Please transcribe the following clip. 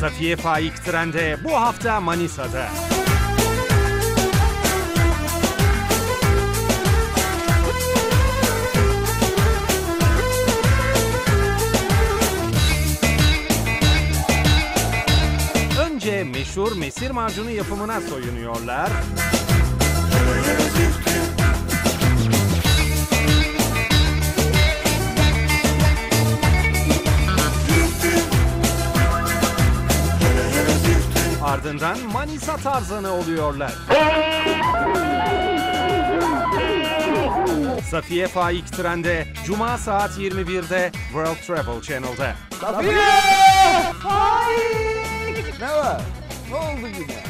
Safiye Faik Trende bu hafta Manisa'da. Önce meşhur mesir macunu yapımına soyunuyorlar. Ardından Manisa tarzanı oluyorlar. Safiye Faik Trende Cuma saat 21'de World Travel Channel'da. Ne var? Ne oldu yine?